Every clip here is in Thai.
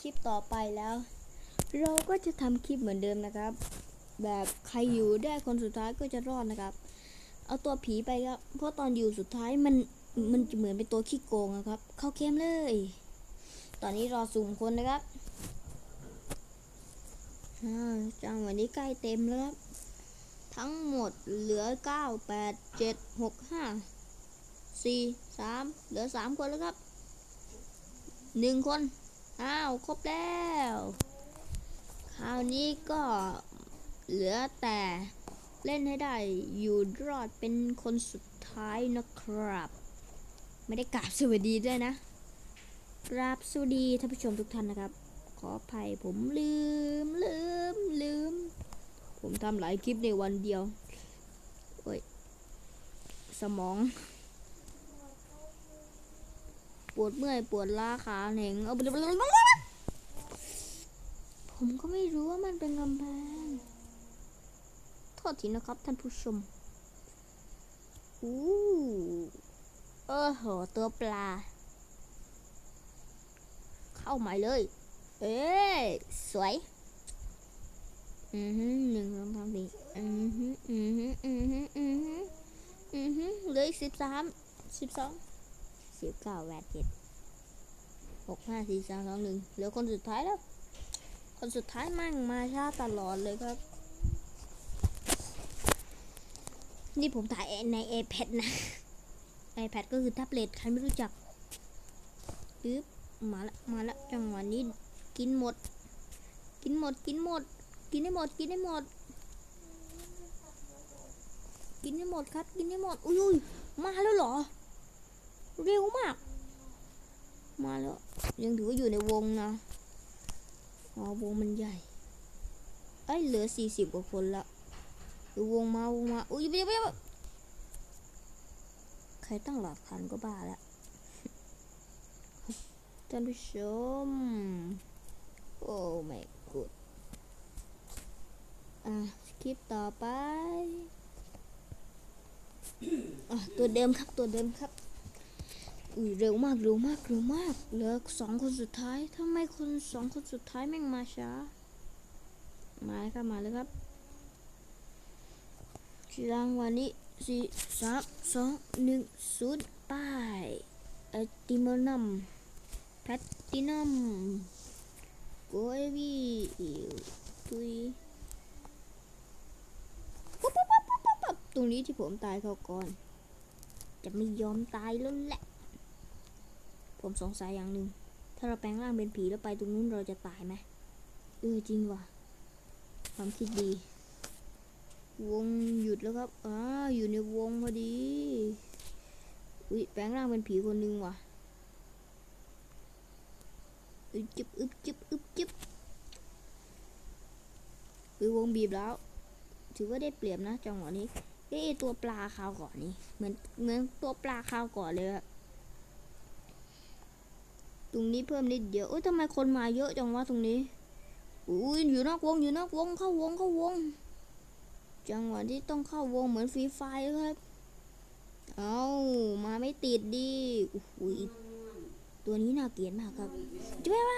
คลิปต่อไปแล้ว เราก็จะทำคลิปเหมือนเดิมนะครับ แบบใครอยู่ได้คนสุดท้ายก็จะรอดนะครับ เอาตัวผีไปครับเพราะตอนอยู่สุดท้ายมันมันจะเหมือนเป็นตัวขี้โกงอะครับ เข้าเกมเลย ตอนนี้รอสุ่มคนนะครับจังหวะนี้ใกล้เต็มแล้วครับ ทั้งหมดเหลือ 9 8 7 6 5 4 3 เหลือ 3 คนแล้วครับ 1 คน อ้าวครบแล้ว คราวนี้ก็เหลือแต่เล่นให้ได้อยู่รอดเป็นคนสุดท้ายนะครับ ไม่ได้กราบสวัสดีด้วยนะกราบสวัสดีท่านผู้ชมทุกท่านนะครับ ขออภัยผมลืมลืมลืม ผมทำหลายคลิปในวันเดียว โอ้ย สมอง ปวดเมื่อยปวดล้าขาเหน่งเอาไปผมก็ไม่รู้ว่ามันเป็นกำแพงโทษทีนะครับท่านผู้ชมอู้เออโหตัวปลา เข้าใหม่เลย เอ้สวย อือฮึหนึ่งสองสามสี่อือฮึอือฮึอือฮึอือฮึอือฮึเหลืออีกสิบสามสิบสอง สิบเก้าแปดเจ็ดหกห้าสี่สามสองหนึ่งเหลือคนสุดท้ายแล้ว คนสุดท้ายมั่งมาช้าตลอดเลยครับ นี่ผมถ่ายใน iPad นะ iPad ก็คือแท็บเล็ตใครไม่รู้จักปึ๊บมาละมาละจังหวะนี้กินหมด กินหมดกินหมด กินให้หมดกินให้หมด กินให้หมดครับ กินให้หมด อุ้ยอุ้ยมาแล้วเหรอ เร็วมาก มาแล้ว ยังถือว่าอยู่ในวงนะ อ๋อ วงมันใหญ่ เอ้ย เหลือสี่สิบกว่าคนละดี๋ยวงมาวงมา อุ้ยเบี้ยเบี้ยใครตั้งหลักพันก็บ้าแล้วท่านผู้ชม โอ้ไม่กุดอะคลิปต่อไปอะตัวเดิมครับ ตัวเดิมครับ อุ้ยเร็วมากเร็วมากเร็วมากเหลือสองคนสุดท้ายทำไมคนสองคนสุดท้ายแม่งมาช้า มาเลยครับมาเลยครับรางวัลนี้สี่สามสองหนึ่งศูนย์ไป้ายไอติมนัมแพตตินัมโกยวีตุยปุ๊บปุ๊บปุ๊บปุ๊บตรงนี้ที่ผมตายเขาก่อน จะไม่ยอมตายแล้วแหละ ผมสงสัยอย่างหนึ่ง ถ้าเราแปลงร่างเป็นผีแล้วไปตรงนู้นเราจะตายไหมเออจริงว่ะ ความคิดดี วงหยุดแล้วครับอ่าอยู่ในวงพอดีอุ้ยแปลงร่างเป็นผีคนหนึ่งว่ะอึบจิบอึบจิบอึบจิบอุ้ยวงบีบแล้ว ถือว่าได้เปรียบนะจังหวะนี้เอ๊ะตัวปลาคราวก่อนนี่เหมือนเหมือนตัวปลาคราวก่อนเลยอะ ตรงนี้เพิ่มนิดเดียวเอ้ยทำไมคนมาเยอะจังวะตรงนี้อุ้ยอยู่นอกวงอยู่นอกวงเข้าวงเข้าวง จังหวะที่ต้องเข้าวงเหมือนฟรีไฟครับ เอามาไม่ติดดิโอ้โหตัวนี้น่าเกลียดมากครับจะไม่ไร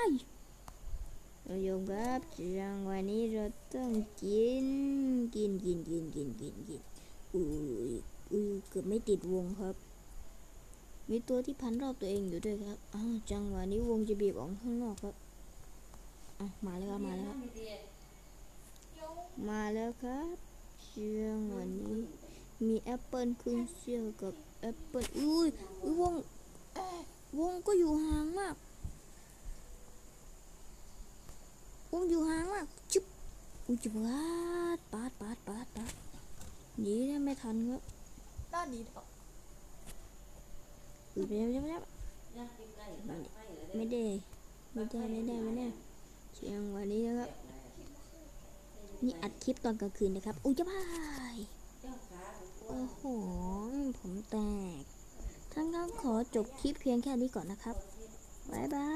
เราโยมครับจังหวะนี้เราต้องกินกินกินกินกินกินกินอุ้ยอุ้ยเกือบไม่ติดวงครับ มีตัวที่พันรอบตัวเองอยู่ด้วยครับอ้าวจังหวะนี้วงจะบีบออกข้างนอกครับอะมาแล้วครับมาแล้วครับมาแล้วครับจังหวะนี้ มีแอปเปิลขึ้นเชี่ยวกับแอปเปิลอุ้ยอุ้ยวงวงก็อยู่ห่างมาก วงอยู่ห่างมากจุ๊บอุ้ยจุ๊บปาดปาดปาดปาดปาดหนีได้ไม่ทันครับด้านนี้เถอะอุ้ย ไม่ได้ไม่ได้ไม่ได้ไม่ได้ไม่ได้ไม่ได้จังวะนี้นะครับ นี่อัดคลิปตอนกลางคืนนะครับอุ้ยจะพายโอ้โหผมแตกทั้านั้นขอจบคลิปเพียงแค่นี้ก่อนนะครับบายบา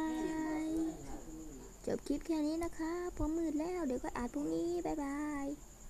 ยจบคลิปแค่นี้นะคะผมมืดแล้วเดี๋ยวก็อาจพรุ่งนี้บายบาย